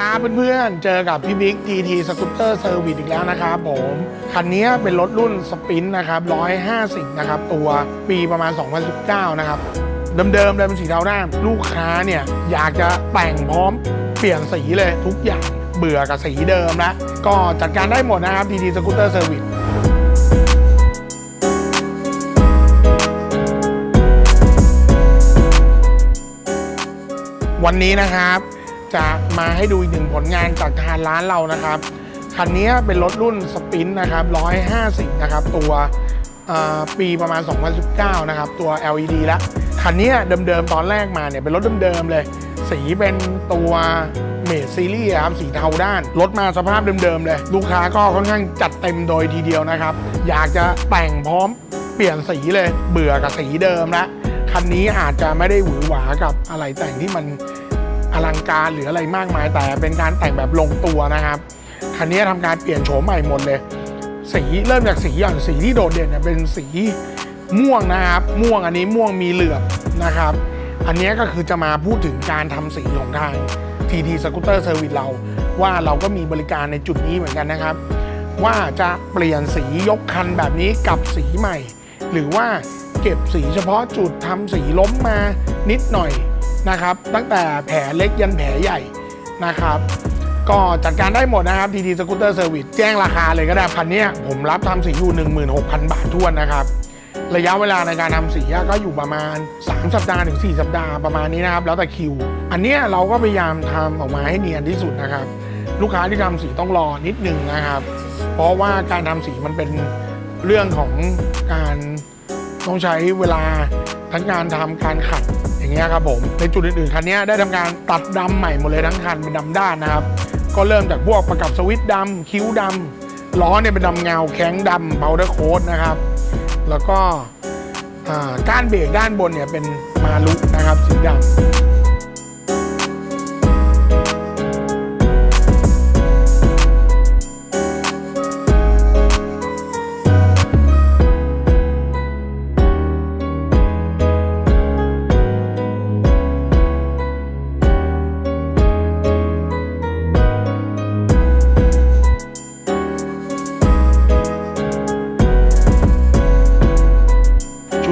ครับเพื่อนๆ เจอกับพี่บิ๊ก GT Scooter Service อีกแล้วนะครับผม คันนี้เป็นรถรุ่นสปินนะครับ 150 นะครับ ตัวปีประมาณ 2019 นะครับ เดิมๆเลยเป็นสีเทาด้านลูกค้าเนี่ย อยากจะแต่งพร้อมเปลี่ยนสีเลยทุกอย่างเบื่อกับสีเดิมแล้ว ก็จัดการได้หมดนะครับ GT Scooter Service วันนี้นะครับ จะมาให้ดูอีกหนึ่งผลงานจากทางร้านเรานะครับ คันนี้เป็นรถรุ่นสปินนะครับ150 นะครับ ตัวปีประมาณ 2019 นะครับ ตัว LED แล้วคันนี้เดิมๆ ตอนแรกมาเนี่ยเป็นรถเดิมๆ เลย สีเป็นตัวเมดซีรีส์ครับสีเทาด้านรถมาสภาพเดิมๆ เลย ลูกค้าก็ค่อนข้างจัดเต็มโดยทีเดียวนะครับ อยากจะแต่งพร้อมเปลี่ยนสีเลยเบื่อกับสีเดิมแล้วคันนี้อาจจะไม่ได้หวือหวากับอะไรแต่งที่มัน ลังการหรืออะไรมากมายแต่เป็นการแต่งแบบลงตัวนะครับคันนี้ทำการเปลี่ยนโฉมใหม่หมดเลย สีเริ่มจากสีอย่างสีที่โดดเด่นเนี่ยเป็นสีม่วงนะครับม่วงอันนี้ม่วงมีเหลือบนะครับ อันนี้ก็คือจะมาพูดถึงการทำสีของทาง TT Scooter Service เรา ว่าเราก็มีบริการในจุดนี้เหมือนกันนะครับ ว่าจะเปลี่ยนสียกคันแบบนี้กับสีใหม่ หรือว่าเก็บสีเฉพาะจุดทำสีล้มมานิดหน่อย นะครับ ตั้งแต่แผลเล็กยันแผลใหญ่นะครับ ก็จัดการได้หมดนะครับ TT Scooter Service แจ้งราคาเลยก็ได้คันเนี้ยผมรับทำสีอยู่ 16,000 บาททวนนะครับ ระยะเวลาในการทำสีก็อยู่ประมาณ 3 สัปดาห์ถึง 4 สัปดาห์ประมาณนี้นะครับ แล้วแต่คิว อันเนี้ยเราก็พยายามทำออกมาให้เนียนที่สุดนะครับ ลูกค้าที่ทำสีต้องรอนิดนึงนะครับ เพราะว่าการทำสีมันเป็นเรื่องของการต้องใช้เวลาทั้งการทำการขัด อย่างเงี้ยครับผมในจุดอื่นๆคันนี้ได้ทำการตัดดำใหม่หมดเลยทั้งคันเป็นดำด้านนะครับ ก็เริ่มจากพวกประกับสวิตช์ดำคิ้วดำล้อเนี่ยเป็นดำเงาแข็งดำเบลเดอร์โค้ดนะครับ แล้วก็ก้านเบรกด้านบนเนี่ยเป็นมาลุนะครับสีดำ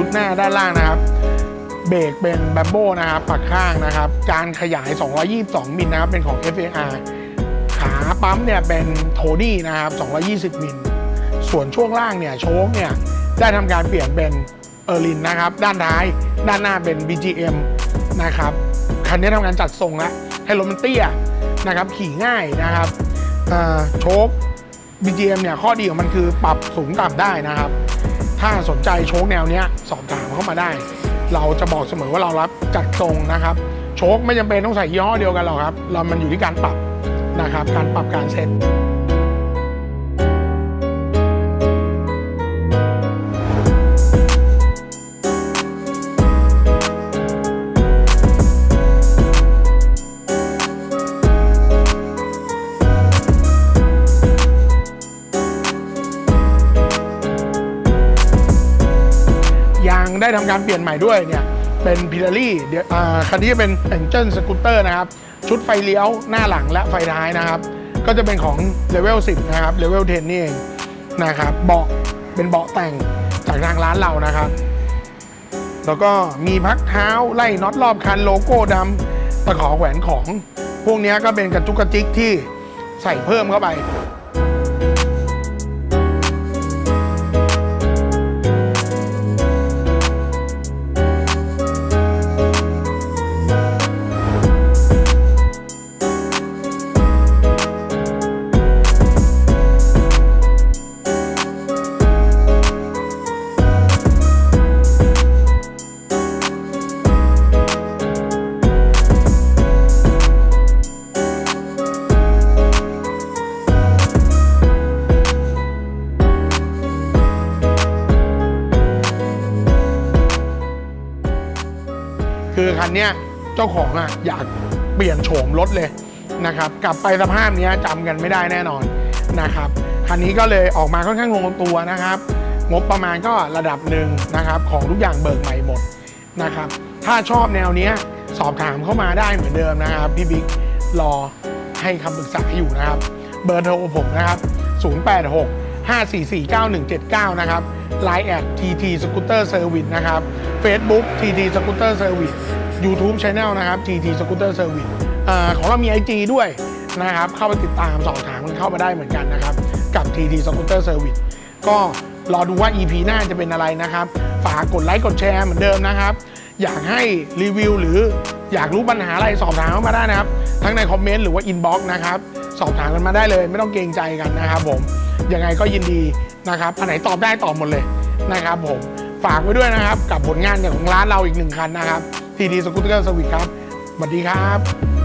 ชุดหน้าด้านล่างนะครับ เบรกเป็นแบมโบนะครับปักข้างนะครับ การขยาย 222 มิลนะครับ เป็นของ FAR ขาปั๊มเนี่ยเป็นโทนี่นะครับ 220 มิล ส่วนช่วงล่างเนี่ยโชคเนี่ยได้ทำการเปลี่ยนเป็นเออร์ลินนะครับ ด้านท้ายด้านหน้าเป็น BGM นะครับ คันนี้ทำการจัดทรงแล้วให้รถมันเตี้ยนะครับ ขี่ง่ายนะครับโชค BGM เนี่ยข้อดีของมันคือปรับสูงต่ำได้นะครับ ถ้าสนใจโชคแนวเนี้ยสอบถามเข้ามาได้ เราจะบอกเสมอว่าเรารับจัดทรงนะครับ โชคไม่จำเป็นต้องใส่ยี่ห้อเดียวกันหรอกครับ เรามันอยู่ที่การปรับนะครับ การปรับการเซ็ต ได้ทำการเปลี่ยนใหม่ด้วยเนี่ยเป็นพิลารี่เดี๋ยวอ่าคันนี้เป็นแองเจิลสกูตเตอร์นะครับ ชุดไฟเลี้ยวหน้าหลังและไฟท้ายนะครับ ก็จะเป็นของเลเวล10 นะครับเลเวล10 นี่เองนะครับเบาะเป็นเบาะแต่งจากทางร้านเรานะครับ แล้วก็มีพักเท้าไล่น็อตรอบคันโลโก้ดำตะขอแขวนของ พวกนี้ก็เป็นกระจุกกระจิกที่ใส่เพิ่มเข้าไป คันเนี้ยเจ้าของอะอยากเปลี่ยนโฉมรถเลยนะครับกลับไปสภาพนี้จำกันไม่ได้แน่นอนนะครับคันนี้ก็เลยออกมาค่อนข้างลงตัวนะครับ งบประมาณก็ระดับหนึ่งนะครับของทุกอย่างเบิกใหม่หมดนะครับถ้าชอบแนวนี้สอบถามเข้ามาได้เหมือนเดิมนะครับพี่บิ๊กรอให้คำปรึกษาอยู่นะครับ เบอร์โทรผมนะครับ 086 544 9179 นะครับ Line แอด TT Scooter Service นะครับ Facebook TT Scooter Service YouTube Channel นะครับ TT Scooter Service เอ่อของเรามี IG ด้วยนะครับ เข้าไปติดตามสอบถามกันเข้ามาได้เหมือนกันนะครับ กับ TT Scooter Service ก็รอดูว่า EP หน้าจะเป็นอะไรนะครับ ฝากกดไลค์กดแชร์เหมือนเดิมนะครับ อยากให้รีวิวหรืออยากรู้ปัญหาอะไรสอบถามเข้ามาได้นะครับ ทั้งในคอมเมนต์หรือว่าอินบ็อกซ์นะครับ สอบถามกันมาได้เลย ไม่ต้องเกรงใจกันนะครับผม ยังไงก็ยินดีนะครับ อันไหนตอบได้ตอบหมดเลยนะครับผม ฝากไว้ด้วยนะครับกับผลงานของร้านเราอีกหนึ่งคันนะครับ ทีดีสกุตเตอร์สวิตครับสวัสดีครับ